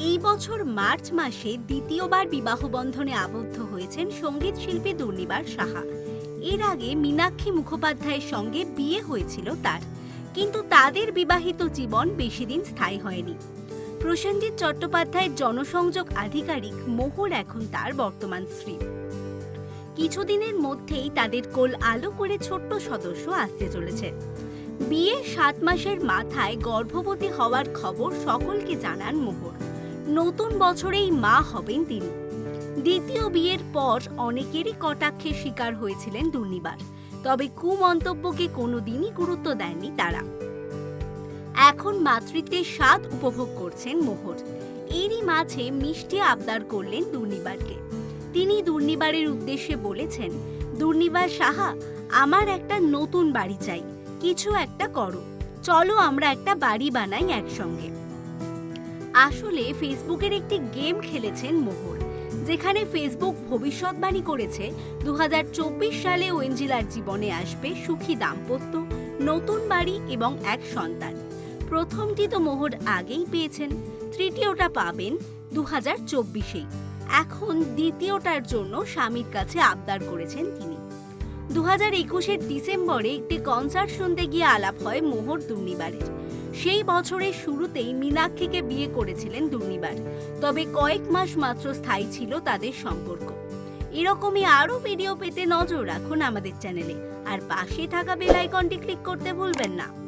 এই বছর মার্চ মাসে দ্বিতীয়বার বিবাহ বন্ধনে আবদ্ধ হয়েছেন সংগীত শিল্পী দুর্নিবার সাহা। এর আগে মীনাক্ষী মুখোপাধ্যায়ের সঙ্গে বিয়ে হয়েছিল তার। কিন্তু তাদের বিবাহিত জীবন বেশি দিন স্থায়ী হয়নি। প্রসেনজিৎ চট্টোপাধ্যায়ের জনসংযোগ আধিকারিক মোহর এখন তার বর্তমান স্ত্রী। কিছুদিনের মধ্যেই তাদের কোল আলো করে ছোট্ট সদস্য আসতে চলেছে। বিয়ের সাত মাসের মাথায় গর্ভবতী হওয়ার খবর সকলকে জানান মোহর। নতুন বছরেই মা হবেন তিনি। দ্বিতীয় বিয়ের পর অনেকেরই কটাক্ষের শিকার হয়েছিলেন দুর্নিবার, তবে কুমন্তব্যকে কোনোদিনই গুরুত্ব দেননি তারা। এখন মাতৃত্বের স্বাদ উপভোগ করছেন মোহর। এরই মাঝে মিষ্টি আবদার করলেন দুর্নিবারকে। তিনি দুর্নিবারের উদ্দেশ্যে বলেছেন, দুর্নিবার সাহা, আমার একটা নতুন বাড়ি চাই, কিছু একটা করো। চলো আমরা একটা বাড়ি বানাই একসঙ্গে। আসলে ফেসবুকের একটি গেম খেলেছেন মোহর যেখানে ফেসবুক ভবিষ্যৎবাণী করেছে দু হাজার চব্বিশ সালে ওয়েঞ্জিলার জীবনে আসবে সুখী দাম্পত্য, নতুন বাড়ি এবং এক সন্তান। প্রথমটি তো মোহর আগেই পেয়েছেন, তৃতীয়টা পাবেন দু হাজার চব্বিশেই। এখন দ্বিতীয়টার জন্য স্বামীর কাছে আবদার করেছেন তিনি। দু একুশের ডিসেম্বরে একটি কনসার্ট শুনতে গিয়ে আলাপ হয় মোহর দুর্নিবারের। সেই বছরের শুরুতেই মীনাক্ষীকে বিয়ে করেছিলেন দুর্নিবার। তবে কয়েক মাস মাত্র স্থায়ী ছিল তাদের সম্পর্ক। এরকমই আরও ভিডিও পেতে নজর রাখুন আমাদের চ্যানেলে। আর পাশে থাকা বেল আইকনটি ক্লিক করতে ভুলবেন না।